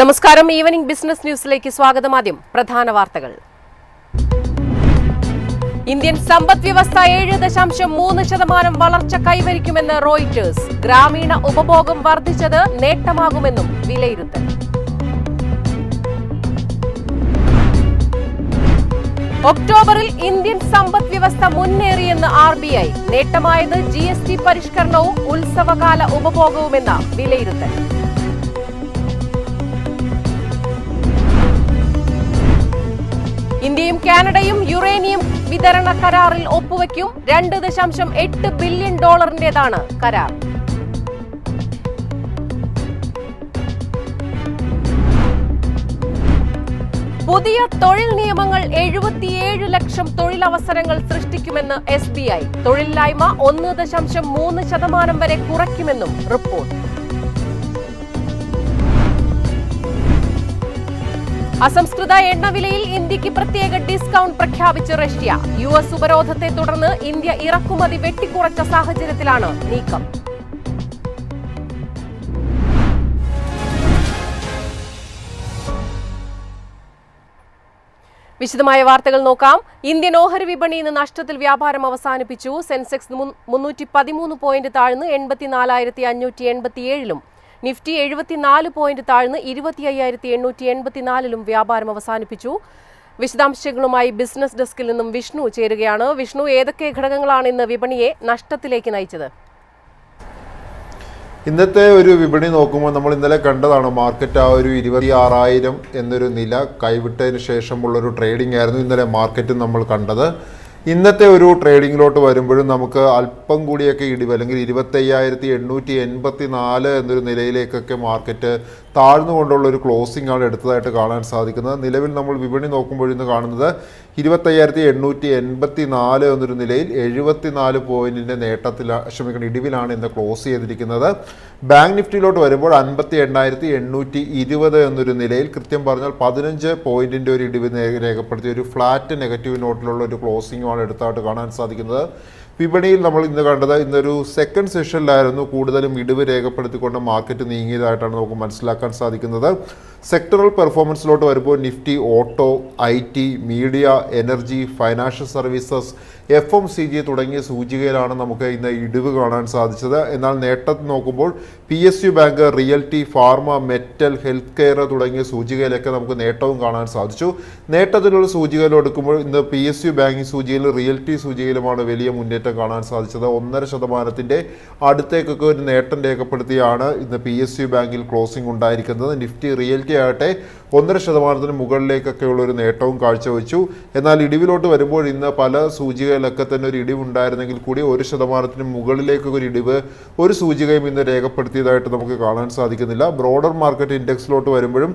നമസ്കാരം. Evening business ന്യൂസിലേക്ക് സ്വാഗതം. ആദ്യം പ്രധാന വാർത്തകൾ. ഇന്ത്യൻ സമ്പദ് വ്യവസ്ഥ ഏഴ് ദശാംശം മൂന്ന് ശതമാനം വളർച്ച കൈവരിക്കുമെന്ന് റോയിറ്റേഴ്സ്. ഗ്രാമീണ ഉപഭോഗം വർദ്ധിച്ചത് നേട്ടമാകുമെന്നും വിലയിരുത്തൽ. ഒക്ടോബറിൽ ഇന്ത്യൻ സമ്പദ് വ്യവസ്ഥ മുന്നേറിയെന്ന് ആർ ബി ഐ നേട്ടമായത് ജി എസ് ടി പരിഷ്കരണവും ഉത്സവകാല ഉപഭോഗവുമെന്ന വിലയിരുത്തൽ. ഇന്ത്യയും കാനഡയും യുറേനിയം വിതരണ കരാറിൽ ഒപ്പുവെക്കും രണ്ട് ദശാംശം എട്ട് ബില്യൺ ഡോളറിന്റേതാണ് കരാർ. പുതിയ തൊഴിൽ നിയമങ്ങൾ എഴുപത്തിയേഴ് ലക്ഷം തൊഴിലവസരങ്ങൾ സൃഷ്ടിക്കുമെന്ന് എസ് ബി ഐ. തൊഴിലില്ലായ്മ ഒന്ന് ദശാംശം മൂന്ന് ശതമാനം വരെ കുറയ്ക്കുമെന്നും റിപ്പോർട്ട്. അസംസ്കൃത എണ്ണവിലയിൽ ഇന്ത്യയ്ക്ക് പ്രത്യേക ഡിസ്കൗണ്ട് പ്രഖ്യാപിച്ച് റഷ്യ. യു എസ് ഉപരോധത്തെ തുടർന്ന് ഇന്ത്യ ഇറക്കുമതി വെട്ടിക്കുറച്ച സാഹചര്യത്തിലാണ് നീക്കം. വിശദമായ വാർത്തകൾ നോക്കാം. ഇന്ത്യൻ ഓഹരി വിപണി ഇന്ന് നഷ്ടത്തിൽ വ്യാപാരം അവസാനിപ്പിച്ചു. സെൻസെക്സ് മുന്നൂറ്റി പതിമൂന്ന് പോയിന്റ് താഴ്ന്ന് എൺപത്തിനാലായിരത്തി അഞ്ഞൂറ്റി എൺപത്തിയേഴിലും. നിഫ്റ്റി എഴുപത്തിനാല് പോയിന്റ് താഴ്ന്ന് ഇരുപത്തി അയ്യായിരത്തി എണ്ണൂറ്റി എൺപത്തിനാലിലും വ്യാപാരം അവസാനിപ്പിച്ചു. വിശദാംശങ്ങളുമായി ബിസിനസ് ഡെസ്കിൽ നിന്നും വിഷ്ണു ചേരുകയാണ്. വിഷ്ണു ഏതൊക്കെ ഘടകങ്ങളാണ് ഇന്ന് വിപണിയെ നഷ്ടത്തിലേക്ക് നയിച്ചത്? ഇന്നത്തെ ഒരു വിപണി നോക്കുമ്പോൾ നമ്മൾ ഇന്നലെ കണ്ടതാണ് മാർക്കറ്റ് ആ ഒരു ഇരുപത്തി ആറായിരം എന്നൊരു നില കൈവിട്ടതിന് ശേഷമുള്ളൊരു ട്രേഡിംഗ് ആയിരുന്നു ഇന്നലെ മാർക്കറ്റ് നമ്മൾ കണ്ടത്. ഇന്നത്തെ ഒരു ട്രേഡിങ്ങിലോട്ട് വരുമ്പോഴും നമുക്ക് അല്പം കൂടിയൊക്കെ ഇടിവ് അല്ലെങ്കിൽ ഇരുപത്തയ്യായിരത്തി എണ്ണൂറ്റി എൺപത്തി നാല് എന്നൊരു നിലയിലേക്കൊക്കെ മാർക്കറ്റ് താഴ്ന്നുകൊണ്ടുള്ള ഒരു ക്ലോസിംഗ് ആണ് എടുത്തതായിട്ട് കാണാൻ സാധിക്കുന്നത്. നിലവിൽ നമ്മൾ വിപണി നോക്കുമ്പോഴിന്ന് കാണുന്നത് ഇരുപത്തയ്യായിരത്തി എണ്ണൂറ്റി എൺപത്തി നാല് എന്നൊരു നിലയിൽ എഴുപത്തി നാല് പോയിന്റിന്റെ നേട്ടത്തിൽ ക്ഷമിക്കണം ഇടിവിലാണ് ഇന്ന് ക്ലോസ് ചെയ്തിരിക്കുന്നത്. ബാങ്ക് നിഫ്റ്റിയിലോട്ട് വരുമ്പോൾ അൻപത്തി എണ്ണായിരത്തി എണ്ണൂറ്റി ഇരുപത് എന്നൊരു നിലയിൽ കൃത്യം പറഞ്ഞാൽ പതിനഞ്ച് പോയിന്റിന്റെ ഒരു ഇടിവ് രേഖപ്പെടുത്തിയ ഒരു ഫ്ലാറ്റ് നെഗറ്റീവ് നോട്ടിലുള്ള ഒരു ക്ലോസിംഗുമാണ് എടുത്തായിട്ട് കാണാൻ സാധിക്കുന്നത്. വിപണിയിൽ നമ്മൾ ഇന്ന് കണ്ടത് ഇന്നൊരു സെക്കൻഡ് സെഷനിലായിരുന്നു കൂടുതലും ഇടിവ് രേഖപ്പെടുത്തിക്കൊണ്ട് മാർക്കറ്റ് നീങ്ങിയതായിട്ടാണ് നമുക്ക് മനസ്സിലാക്കാൻ സാധിക്കുന്നത്. സെക്ടറൽ പെർഫോമൻസിലോട്ട് വരുമ്പോൾ Nifty auto I T media energy financial services F M C G തുടങ്ങിയ സൂചികയിലാണ് നമുക്ക് ഇന്ന് ഇടിവ് കാണാൻ സാധിച്ചത്. എന്നാൽ നേട്ടം നോക്കുമ്പോൾ P S U bank realty pharma metal health care തുടങ്ങിയ സൂചികയിലൊക്കെ നമുക്ക് നേട്ടവും കാണാൻ സാധിച്ചു. നേട്ടത്തിലുള്ള സൂചികയിൽ എടുക്കുമ്പോൾ ഇന്ന് പി എസ് യു ബാങ്കിങ് സൂചികയിൽ റിയൽറ്റി സൂചികയിലുമാണ് വലിയ മുന്നേറ്റം കാണാൻ സാധിച്ചത്. ഒന്നര ശതമാനത്തിന്റെ അടുത്തേക്കൊക്കെ ഒരു നേട്ടം രേഖപ്പെടുത്തിയാണ് ഇന്ന് പി എസ് യു ബാങ്കിൽ ക്ലോസിംഗ് ഉണ്ടായിരിക്കുന്നത്. നിഫ്റ്റി റിയൽറ്റി ആകട്ടെ ഒന്നര ശതമാനത്തിന് മുകളിലേക്കൊക്കെയുള്ള ഒരു നേട്ടവും കാഴ്ചവെച്ചു. എന്നാൽ ഇടിവിലോട്ട് വരുമ്പോൾ ഇന്ന് പല സൂചികയിലൊക്കെ തന്നെ ഒരു ഇടിവുണ്ടായിരുന്നെങ്കിൽ കൂടി ഒരു ശതമാനത്തിന് മുകളിലേക്കൊക്കെ ഒരു ഇടിവ് ഒരു സൂചികയും ഇന്ന് രേഖപ്പെടുത്തിയതായിട്ട് നമുക്ക് കാണാൻ സാധിക്കുന്നില്ല. ബ്രോഡർ മാർക്കറ്റ് ഇൻഡെക്സിലോട്ട് വരുമ്പോഴും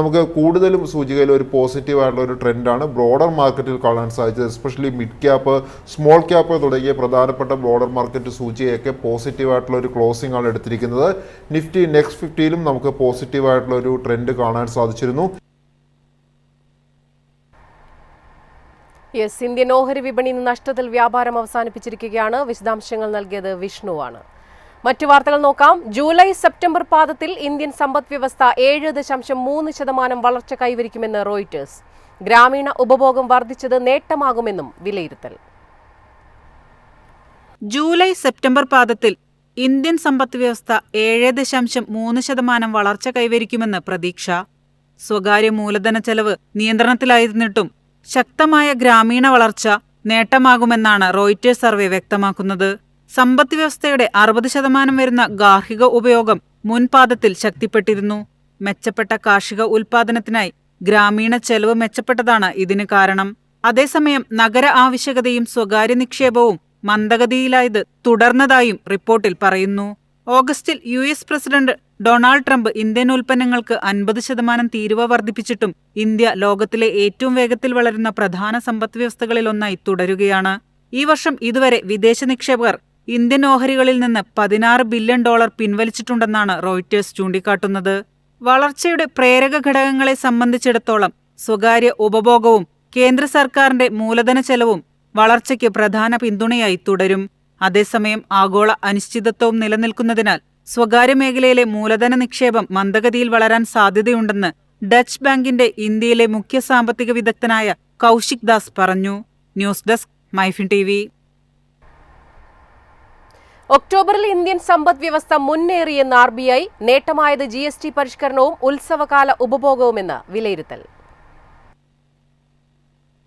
നമുക്ക് കൂടുതലും സൂചികയിൽ ഒരു പോസിറ്റീവ് ആയിട്ടുള്ള ഒരു ട്രെൻഡാണ് ബ്രോഡർ മാർക്കറ്റിൽ കാണാൻ സാധിച്ചത്. Especially mid cap small cap തുടങ്ങിയ പ്രധാനപ്പെട്ട ബ്രോഡർ മാർക്കറ്റ് സൂചികയൊക്കെ പോസിറ്റീവ് ആയിട്ടുള്ള ഒരു ക്ലോസിംഗ് ആണ് എടുത്തിരിക്കുന്നത്. നിഫ്റ്റി നെക്സ്റ്റ് ഫിഫ്റ്റിയിലും നമുക്ക് പോസിറ്റീവ് ആയിട്ടുള്ള ഒരു ട്രെൻഡ് കാണാൻ സാധിച്ചിരുന്നു. യെസ് ഇന്ത്യൻ ഓഹരി വിപണി നഷ്ടത്തിൽ വ്യാപാരം അവസാനിപ്പിച്ചിരിക്കുകയാണ്. വിശദാംശങ്ങൾ നൽകിയത് വിഷ്ണുവാണ്. മറ്റു വാർത്തകൾ നോക്കാം. ജൂലൈ സെപ്റ്റംബർ പാദത്തിൽ ഇന്ത്യൻ സമ്പദ് വ്യവസ്ഥ ഏഴ് ദശാംശം മൂന്ന് ശതമാനം വളർച്ച കൈവരിക്കുമെന്ന് റോയിറ്റേഴ്സ് ഗ്രാമീണ ഉപഭോഗം വർദ്ധിച്ചത് നേട്ടമാകുമെന്നും വിലയിരുത്തൽ. ജൂലൈ സെപ്റ്റംബർ പാദത്തിൽ ഇന്ത്യൻ സമ്പദ് വ്യവസ്ഥ ഏഴ് ദശാംശം മൂന്ന് ശതമാനം വളർച്ച കൈവരിക്കുമെന്ന് പ്രതീക്ഷ. സ്വകാര്യ മൂലധന ചെലവ് നിയന്ത്രണത്തിലായിരുന്നിട്ടും ശക്തമായ ഗ്രാമീണ വളർച്ച നേട്ടമാകുമെന്നാണ് റോയിറ്റേഴ്സ് സർവേ വ്യക്തമാക്കുന്നത്. സമ്പദ് വ്യവസ്ഥയുടെ അറുപത് ശതമാനം വരുന്ന ഗാർഹിക ഉപയോഗം മുൻപാദത്തിൽ ശക്തിപ്പെട്ടിരുന്നു. മെച്ചപ്പെട്ട കാർഷിക ഉൽപാദനത്തിനായി ഗ്രാമീണ ചെലവ് മെച്ചപ്പെട്ടതാണ് ഇതിന് കാരണം. അതേസമയം നഗര ആവശ്യകതയും സ്വകാര്യ നിക്ഷേപവും മന്ദഗതിയിലായത് തുടർന്നതായും റിപ്പോർട്ടിൽ പറയുന്നു. ഓഗസ്റ്റിൽ U S president Donald Trump Indian ഉൽപ്പന്നങ്ങൾക്ക് അൻപത് ശതമാനം തീരുവ വർദ്ധിപ്പിച്ചിട്ടും ഇന്ത്യ ലോകത്തിലെ ഏറ്റവും വേഗത്തിൽ വളരുന്ന പ്രധാന സമ്പദ് വ്യവസ്ഥകളിലൊന്നായി തുടരുകയാണ്. ഈ വർഷം ഇതുവരെ വിദേശ നിക്ഷേപകർ ഇന്ത്യൻ ഓഹരികളിൽ നിന്ന് പതിനാറ് ബില്യൺ ഡോളർ പിൻവലിച്ചിട്ടുണ്ടെന്നാണ് റോയിറ്റേഴ്സ് ചൂണ്ടിക്കാട്ടുന്നത്. വളർച്ചയുടെ പ്രേരക ഘടകങ്ങളെ സംബന്ധിച്ചിടത്തോളം സ്വകാര്യ ഉപഭോഗവും കേന്ദ്ര സർക്കാരിന്റെ മൂലധന ചെലവും വളർച്ചയ്ക്ക് പ്രധാന പിന്തുണയായി തുടരും. അതേസമയം ആഗോള അനിശ്ചിതത്വവും നിലനിൽക്കുന്നതിനാൽ സ്വകാര്യ മേഖലയിലെ മൂലധന നിക്ഷേപം മന്ദഗതിയിൽ വളരാൻ സാധ്യതയുണ്ടെന്ന് ഡച്ച് ബാങ്കിന്റെ ഇന്ത്യയിലെ മുഖ്യ സാമ്പത്തിക വിദഗ്ധനായ കൗശിക് ദാസ് പറഞ്ഞു. News desk MyFin T V. ഒക്ടോബറിൽ ഇന്ത്യൻ സമ്പദ് വ്യവസ്ഥ മുന്നേറിയെന്ന് ആർ ബി ഐ നേട്ടമായത് ജി എസ് ടി പരിഷ്കരണവും ഉത്സവകാല ഉപഭോഗവുമെന്ന് വിലയിരുത്തൽ.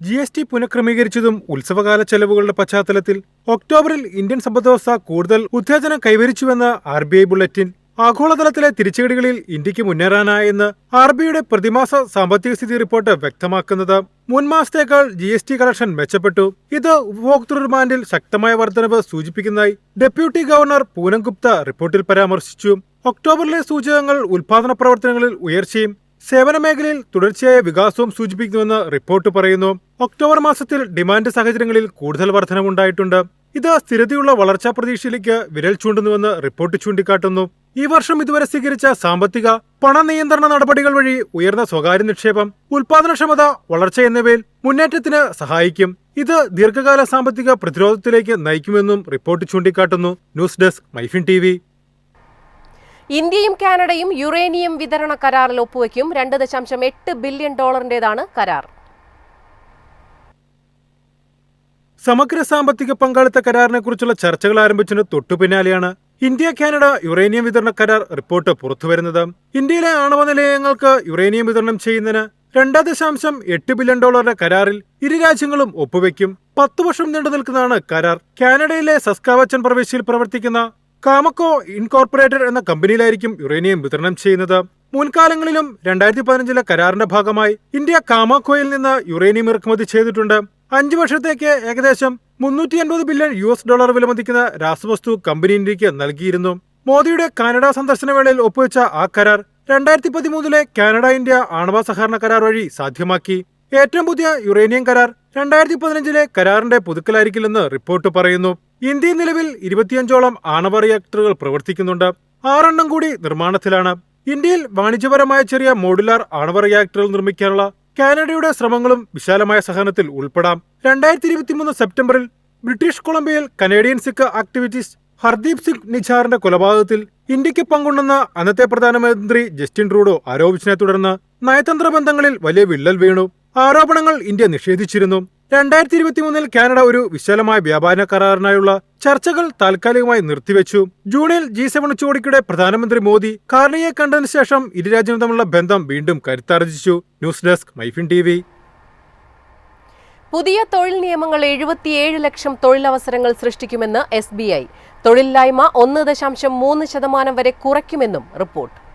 ജി എസ് ടി പുനഃക്രമീകരിച്ചതും ഉത്സവകാല ചെലവുകളുടെ പശ്ചാത്തലത്തിൽ ഒക്ടോബറിൽ ഇന്ത്യൻ സമ്പദ്വ്യവസ്ഥ കൂടുതൽ ഉത്തേജനം കൈവരിച്ചുവെന്ന് ആർ ബി ഐ ബുള്ളറ്റിൻ ആഗോളതലത്തിലെ തിരിച്ചടികളിൽ ഇന്ത്യയ്ക്ക് മുന്നേറാനായെന്ന് ആർ ബി ഐയുടെ പ്രതിമാസ സാമ്പത്തിക സ്ഥിതി റിപ്പോർട്ട് വ്യക്തമാക്കുന്നത് മുൻ മാസത്തേക്കാൾ ജി എസ് ടി കളക്ഷൻ മെച്ചപ്പെട്ടു. ഇത് ഉപഭോക്തൃ ഡിമാൻഡിൽ ശക്തമായ വർധനവ് സൂചിപ്പിക്കുന്നതായി ഡെപ്യൂട്ടി ഗവർണർ പൂനം ഗുപ്ത റിപ്പോർട്ടിൽ പരാമർശിച്ചു. ഒക്ടോബറിലെ സൂചകങ്ങൾ ഉൽപാദന പ്രവർത്തനങ്ങളിൽ ഉയർച്ചയും സേവന മേഖലയിൽ തുടർച്ചയായ വികാസവും സൂചിപ്പിക്കുന്നുവെന്ന് റിപ്പോർട്ട് പറയുന്നു. ഒക്ടോബർ മാസത്തിൽ ഡിമാൻഡ് സാഹചര്യങ്ങളിൽ കൂടുതൽ വർധനവുണ്ടായിട്ടുണ്ട്. ഇത് സ്ഥിരതയുള്ള വളർച്ചാ പ്രതീക്ഷയിലേക്ക് വിരൽ ചൂണ്ടുന്നുവെന്ന് റിപ്പോർട്ട് ചൂണ്ടിക്കാട്ടുന്നു. ഈ വർഷം ഇതുവരെ സ്വീകരിച്ച സാമ്പത്തിക പണനിയന്ത്രണ നടപടികൾ വഴി ഉയർന്ന സ്വകാര്യ നിക്ഷേപം ഉൽപാദനക്ഷമത വളർച്ച എന്നിവയിൽ മുന്നേറ്റത്തിന് സഹായിക്കും. ഇത് ദീർഘകാല സാമ്പത്തിക പ്രതിരോധത്തിലേക്ക് നയിക്കുമെന്നും റിപ്പോർട്ട് ചൂണ്ടിക്കാട്ടുന്നു. ന്യൂസ് ഡെസ്ക് മൈഫിൻ ടി ഇന്ത്യയും കാനഡയും യുറേനിയം വിതരണ കരാറിൽ ഒപ്പുവയ്ക്കും രണ്ട് ദശാംശം എട്ട് ബില്യൺ ഡോളറിന്റേതാണ് കരാർ. സമഗ്ര സാമ്പത്തിക പങ്കാളിത്ത കരാറിനെക്കുറിച്ചുള്ള ചർച്ചകൾ ആരംഭിച്ചതിന് തൊട്ടു പിന്നാലെയാണ് ഇന്ത്യ കാനഡ യുറേനിയം വിതരണ കരാർ റിപ്പോർട്ട് പുറത്തുവരുന്നത് ഇന്ത്യയിലെ ആണവ നിലയങ്ങൾക്ക് യുറേനിയം വിതരണം ചെയ്യുന്നതിന് രണ്ട് ദശാംശം എട്ട് ബില്യൺ ഡോളറിന്റെ കരാറിൽ ഇരു രാജ്യങ്ങളും ഒപ്പുവെക്കും. പത്തു വർഷം നീണ്ടു നിൽക്കുന്നതാണ് കരാർ. കാനഡയിലെ സസ്കാവച്ചൻ പ്രവിശ്യയിൽ പ്രവർത്തിക്കുന്ന കാമക്കോ ഇൻകോർപ്പറേറ്റഡ് എന്ന കമ്പനിയിലായിരിക്കും യുറേനിയം വിതരണം ചെയ്യുന്നത്. മുൻകാലങ്ങളിലും രണ്ടായിരത്തി പതിനഞ്ചിലെ കരാറിന്റെ ഭാഗമായി ഇന്ത്യ കാമാക്കോയിൽ നിന്ന് യുറേനിയം ഇറക്കുമതി ചെയ്തിട്ടുണ്ട്. അഞ്ചു വർഷത്തേക്ക് ഏകദേശം മുന്നൂറ്റി അൻപത് ബില്യൺ യു എസ് ഡോളർ വിലമതിക്കുന്ന രാസവസ്തു കമ്പനി ഇന്ത്യയ്ക്ക് നൽകിയിരുന്നു. മോദിയുടെ കാനഡ സന്ദർശന വേളയിൽ ഒപ്പുവെച്ച ആ കരാർ രണ്ടായിരത്തി പതിമൂന്നിലെ കാനഡ ഇന്ത്യ ആണവ സഹകരണ കരാർ വഴി സാധ്യമാക്കി. ഏറ്റവും പുതിയ യുറേനിയം കരാർ രണ്ടായിരത്തി പതിനഞ്ചിലെ കരാറിന്റെ പുതുക്കലായിരിക്കില്ലെന്ന് റിപ്പോർട്ട് പറയുന്നു. ഇന്ത്യയിൽ നിലവിൽ ഇരുപത്തിയഞ്ചോളം ആണവ റിയാക്ടറുകൾ പ്രവർത്തിക്കുന്നുണ്ട്. ആറെണ്ണം കൂടി നിർമ്മാണത്തിലാണ്. ഇന്ത്യയിൽ വാണിജ്യപരമായ ചെറിയ മോഡുലാർ ആണവ റിയാക്ടറുകൾ നിർമ്മിക്കാനുള്ള കാനഡയുടെ ശ്രമങ്ങളും വിശാലമായ സഹനത്തിൽ ഉൾപ്പെടാം. രണ്ടായിരത്തി ഇരുപത്തിമൂന്ന് സെപ്റ്റംബറിൽ ബ്രിട്ടീഷ് കൊളംബിയയിൽ കനേഡിയൻ സിഖ് ആക്ടിവിറ്റിസ്റ്റ് ഹർദീപ് സിംഗ് നിജാറിന്റെ കൊലപാതകത്തിൽ ഇന്ത്യയ്ക്ക് പങ്കുണ്ടെന്ന അന്നത്തെ പ്രധാനമന്ത്രി ജസ്റ്റിൻ ട്രൂഡോ ആരോപിച്ചതിനെ തുടർന്ന് നയതന്ത്ര ബന്ധങ്ങളിൽ വലിയ വിള്ളൽ വീണു. ആരോപണങ്ങൾ ഇന്ത്യ നിഷേധിച്ചിരുന്നു. രണ്ടായിരത്തി ഇരുപത്തി മൂന്നിൽ കാനഡ ഒരു വിശാലമായ വ്യാപാര കരാറിനായുള്ള ചർച്ചകൾ താൽക്കാലികമായി നിർത്തിവെച്ചു. ജൂണിൽ ജി സെവൻ ഉച്ചകോടിക്കിടെ പ്രധാനമന്ത്രി മോദി കാർണിയെ കണ്ടതിന് ശേഷം ഇരു രാജ്യങ്ങളും തമ്മിലുള്ള ബന്ധം വീണ്ടും കരുത്താർജിച്ചു. ന്യൂസ് ഡെസ്ക് മൈഫിൻ ടി പുതിയ തൊഴിൽ നിയമങ്ങൾ എഴുപത്തിയേഴ് ലക്ഷം തൊഴിലവസരങ്ങൾ സൃഷ്ടിക്കുമെന്ന് എസ് ബി ഐ. തൊഴിലില്ലായ്മ ഒന്ന് ദശാംശം മൂന്ന് ശതമാനം വരെ കുറയ്ക്കുമെന്നും റിപ്പോർട്ട്.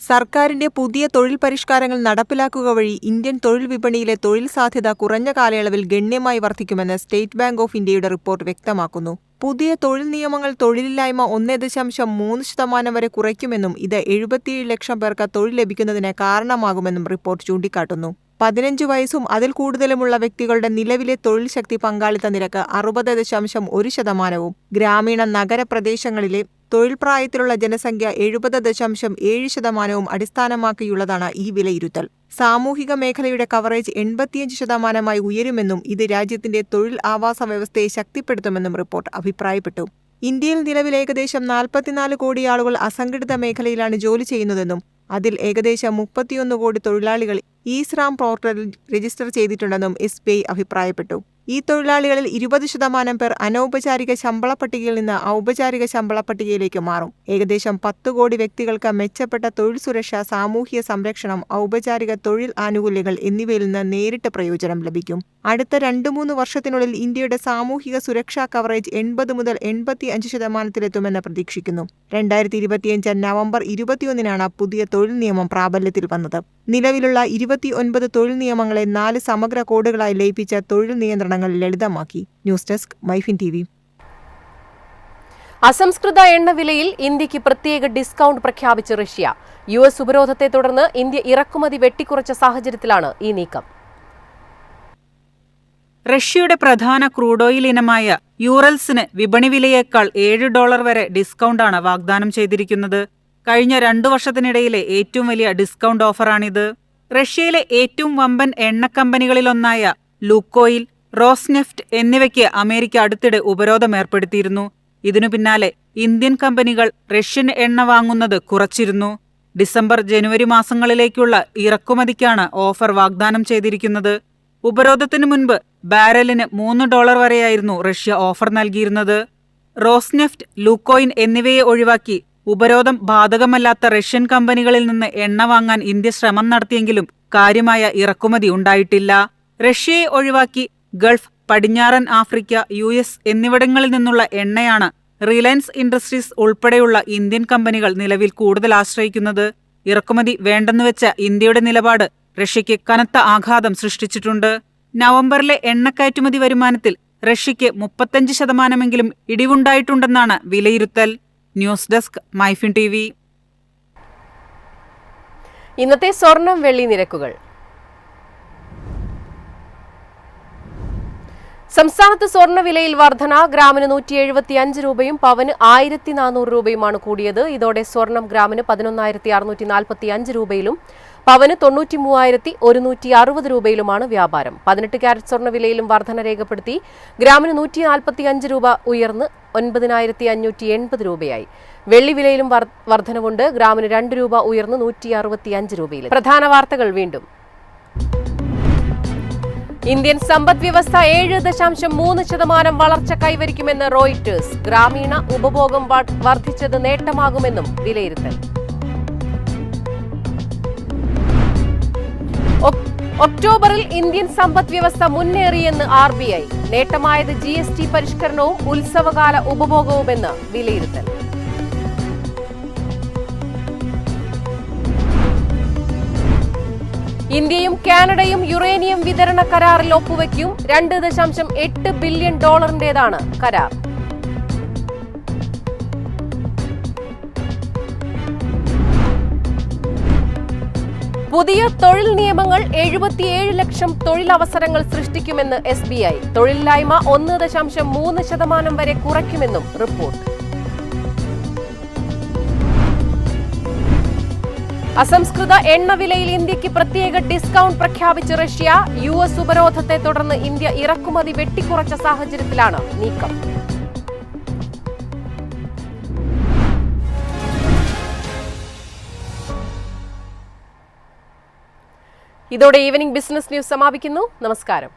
സർക്കാരിന്റെ പുതിയ തൊഴിൽ പരിഷ്കാരങ്ങൾ നടപ്പിലാക്കുക വഴി ഇന്ത്യൻ തൊഴിൽ വിപണിയിലെ തൊഴിൽ സാധ്യത കുറഞ്ഞ കാലയളവിൽ ഗണ്യമായി വർദ്ധിക്കുമെന്ന് സ്റ്റേറ്റ് ബാങ്ക് ഓഫ് ഇന്ത്യയുടെ റിപ്പോർട്ട് വ്യക്തമാക്കുന്നു. പുതിയ തൊഴിൽ നിയമങ്ങൾ തൊഴിലില്ലായ്മ ഒന്നേ ദശാംശം മൂന്ന് ശതമാനം വരെ കുറയ്ക്കുമെന്നും ഇത് എഴുപത്തിയേഴ് ലക്ഷം പേർക്ക് തൊഴിൽ ലഭിക്കുന്നതിന് കാരണമാകുമെന്നും റിപ്പോർട്ട് ചൂണ്ടിക്കാട്ടുന്നു. പതിനഞ്ച് വയസ്സും അതിൽ കൂടുതലുമുള്ള വ്യക്തികളുടെ നിലവിലെ തൊഴിൽ ശക്തി പങ്കാളിത്ത നിരക്ക് അറുപത് ദശാംശം ഒരു ശതമാനവും. ഗ്രാമീണ നഗരപ്രദേശങ്ങളിലെ തൊഴിൽ പ്രായത്തിലുള്ള ജനസംഖ്യ എഴുപത് ദശാംശം ഏഴ് ശതമാനവും അടിസ്ഥാനമാക്കിയുള്ളതാണ് ഈ വിലയിരുത്തൽ. സാമൂഹിക മേഖലയുടെ കവറേജ് എൺപത്തിയഞ്ച് ശതമാനമായി ഉയരുമെന്നും ഇത് രാജ്യത്തിന്റെ തൊഴിൽ ആവാസ വ്യവസ്ഥയെ ശക്തിപ്പെടുത്തുമെന്നും റിപ്പോർട്ട് അഭിപ്രായപ്പെട്ടു. ഇന്ത്യയിൽ നിലവിൽ ഏകദേശം നാൽപ്പത്തിനാല് കോടി ആളുകൾ അസംഘടിത മേഖലയിലാണ് ജോലി ചെയ്യുന്നതെന്നും അതിൽ ഏകദേശം മുപ്പത്തിയൊന്ന് കോടി തൊഴിലാളികൾ ഈസ്റാം പോർട്ടലിൽ രജിസ്റ്റർ ചെയ്തിട്ടുണ്ടെന്നും എസ് അഭിപ്രായപ്പെട്ടു. ഈ തൊഴിലാളികളിൽ ഇരുപത് ശതമാനം പേർ അനൗപചാരിക ശമ്പള പട്ടികയിൽ നിന്ന് ഔപചാരിക ശമ്പള പട്ടികയിലേക്ക് മാറും. ഏകദേശം പത്ത് കോടി വ്യക്തികൾക്ക് മെച്ചപ്പെട്ട തൊഴിൽ സുരക്ഷ സാമൂഹ്യ സംരക്ഷണം ഔപചാരിക തൊഴിൽ ആനുകൂല്യങ്ങൾ എന്നിവയിൽ നിന്ന് നേരിട്ട് പ്രയോജനം ലഭിക്കും. അടുത്ത രണ്ടു മൂന്ന് വർഷത്തിനുള്ളിൽ ഇന്ത്യയുടെ സാമൂഹിക സുരക്ഷാ കവറേജ് എൺപത് മുതൽ എൺപത്തി അഞ്ച് ശതമാനത്തിലെത്തുമെന്ന് പ്രതീക്ഷിക്കുന്നു. രണ്ടായിരത്തി ഇരുപത്തിയഞ്ച് നവംബർ ഇരുപത്തിയൊന്നിനാണ് പുതിയ തൊഴിൽ നിയമം പ്രാബല്യത്തിൽ വന്നത്. നിലവിലുള്ള ഇരുപത്തിയൊൻപത് തൊഴിൽ നിയമങ്ങളെ നാല് സമഗ്ര കോഡുകളായി ലയിപ്പിച്ച തൊഴിൽ നിയന്ത്രണങ്ങൾ ലളിതമാക്കി. News desk MyFin T V. അസംസ്കൃത എണ്ണവിലയിൽ ഇന്ത്യയ്ക്ക് പ്രത്യേക ഡിസ്കൗണ്ട് പ്രഖ്യാപിച്ച് റഷ്യ. യു എസ് ഉപരോധത്തെ തുടർന്ന് ഇന്ത്യ ഇറക്കുമതി വെട്ടിക്കുറച്ച സാഹചര്യത്തിലാണ് ഈ നീക്കം. റഷ്യയുടെ പ്രധാന ക്രൂഡ് ഓയിൽ ഇനമായ യൂറൽസിന് വിപണി വിലയേക്കാൾ ഏഴ് ഡോളർ വരെ ഡിസ്കൗണ്ടാണ് വാഗ്ദാനം ചെയ്തിരിക്കുന്നത്. കഴിഞ്ഞ രണ്ടു വർഷത്തിനിടയിലെ ഏറ്റവും വലിയ ഡിസ്കൗണ്ട് ഓഫറാണിത്. റഷ്യയിലെ ഏറ്റവും വമ്പൻ എണ്ണക്കമ്പനികളിലൊന്നായ ലൂക്കോയിൽ റോസ്നെഫ്റ്റ് എന്നിവയ്ക്ക് അമേരിക്ക അടുത്തിടെ ഉപരോധം ഏർപ്പെടുത്തിയിരുന്നു ഇതിനു പിന്നാലെ ഇന്ത്യൻ കമ്പനികൾ റഷ്യൻ എണ്ണ വാങ്ങുന്നത് കുറച്ചിരുന്നു. ഡിസംബർ ജനുവരി മാസങ്ങളിലേക്കുള്ള ഇറക്കുമതിക്കാണ് ഓഫർ വാഗ്ദാനം ചെയ്തിരിക്കുന്നത്. ഉപരോധത്തിന് മുൻപ് ബാരലിന് മൂന്ന് ഡോളർ വരെയായിരുന്നു റഷ്യ ഓഫർ നൽകിയിരുന്നത്. റോസ്നെഫ്റ്റ് ലൂക്കോയിൻ എന്നിവയെ ഒഴിവാക്കി ഉപരോധം ബാധകമല്ലാത്ത റഷ്യൻ കമ്പനികളിൽ നിന്ന് എണ്ണ വാങ്ങാൻ ഇന്ത്യ ശ്രമം നടത്തിയെങ്കിലും കാര്യമായ ഇറക്കുമതി ഉണ്ടായിട്ടില്ല. റഷ്യയെ ഒഴിവാക്കി ഗൾഫ് പടിഞ്ഞാറൻ ആഫ്രിക്ക യു എസ് എന്നിവിടങ്ങളിൽ നിന്നുള്ള എണ്ണയാണ് റിലയൻസ് ഇൻഡസ്ട്രീസ് ഉൾപ്പെടെയുള്ള ഇന്ത്യൻ കമ്പനികൾ നിലവിൽ കൂടുതൽ ആശ്രയിക്കുന്നത്. ഇറക്കുമതി വേണ്ടെന്നുവെച്ച ഇന്ത്യയുടെ നിലപാട് റഷ്യയ്ക്ക് കനത്ത ആഘാതം സൃഷ്ടിച്ചിട്ടുണ്ട്. നവംബറിലെ എണ്ണക്കയറ്റുമതി വരുമാനത്തിൽ റഷ്യയ്ക്ക് മുപ്പത്തഞ്ച് ശതമാനമെങ്കിലും ഇടിവുണ്ടായിട്ടുണ്ടെന്നാണ് വിലയിരുത്തൽ. ന്യൂസ് ഡെസ്ക് മൈഫിൻ ടി ഇന്നത്തെ സ്വർണം വെള്ളി നിരക്കുകൾ. സംസ്ഥാനത്ത് സ്വർണവിലയിൽ വർധന. ഗ്രാമിന് നൂറ്റി എഴുപത്തി അഞ്ച് രൂപയും പവന് ആയിരത്തി നാനൂറ് രൂപയുമാണ് കൂടിയത്. ഇതോടെ സ്വർണം ഗ്രാമിന് പതിനൊന്നായിരത്തി അറുന്നൂറ്റി നാൽപ്പത്തി അഞ്ച് രൂപയിലും പവന് തൊണ്ണൂറ്റി മൂവായിരത്തി ഒരുന്നൂറ്റി അറുപത് രൂപയിലുമാണ് വ്യാപാരം. പതിനെട്ട് ക്യാരറ്റ് സ്വർണവിലയിലും വർധന രേഖപ്പെടുത്തി. ഗ്രാമിന് നൂറ്റി നാൽപ്പത്തി അഞ്ച് രൂപ ഉയർന്ന് ഒൻപതിനായിരത്തി അഞ്ഞൂറ്റി എൺപത് രൂപയായി. വെള്ളി വിലയിലും വർധനവുണ്ട്. ഗ്രാമിന് രണ്ട് രൂപ ഉയർന്ന് നൂറ്റി അറുപത്തി അഞ്ച് രൂപയിൽ പ്രധാന വാർത്തകൾ വീണ്ടും. ഇന്ത്യൻ സമ്പദ് വ്യവസ്ഥ ഏഴ് ദശാംശം മൂന്ന് ശതമാനം വളർച്ച കൈവരിക്കുമെന്ന് റോയിറ്റേഴ്സ്. ഗ്രാമീണ ഉപഭോഗം വർദ്ധിച്ചത് നേട്ടമാകുമെന്നും വിലയിരുത്തൽ. ഒക്ടോബറിൽ ഇന്ത്യൻ സമ്പദ് വ്യവസ്ഥ മുന്നേറിയെന്ന് ആർ ബി ഐ. നേട്ടമായത് ജി എസ് ടി പരിഷ്കരണവും ഉത്സവകാല ഉപഭോഗവുമെന്ന് വിലയിരുത്തൽ. ഇന്ത്യയും കാനഡയും യുറേനിയം വിതരണ കരാറിൽ ഒപ്പുവെക്കും രണ്ട് ദശാംശം എട്ട് ബില്യൺ ഡോളറിന്റേതാണ് കരാർ. പുതിയ തൊഴിൽ നിയമങ്ങൾ എഴുപത്തിയേഴ് ലക്ഷം തൊഴിലവസരങ്ങൾ സൃഷ്ടിക്കുമെന്ന് എസ് ബി ഐ. തൊഴിലില്ലായ്മ ഒന്ന് ദശാംശം മൂന്ന് ശതമാനം വരെ കുറയ്ക്കുമെന്നും റിപ്പോർട്ട്. അസംസ്കൃത എണ്ണവിലയിൽ ഇന്ത്യയ്ക്ക് പ്രത്യേക ഡിസ്കൗണ്ട് പ്രഖ്യാപിച്ച റഷ്യ യു എസ് ഉപരോധത്തെ തുടർന്ന് ഇന്ത്യ ഇറക്കുമതി വെട്ടിക്കുറച്ച സാഹചര്യത്തിലാണ് നീക്കം. ഇതോടെ ഈവനിംഗ് ബിസിനസ് ന്യൂസ് സമാപിക്കുന്നു. നമസ്കാരം.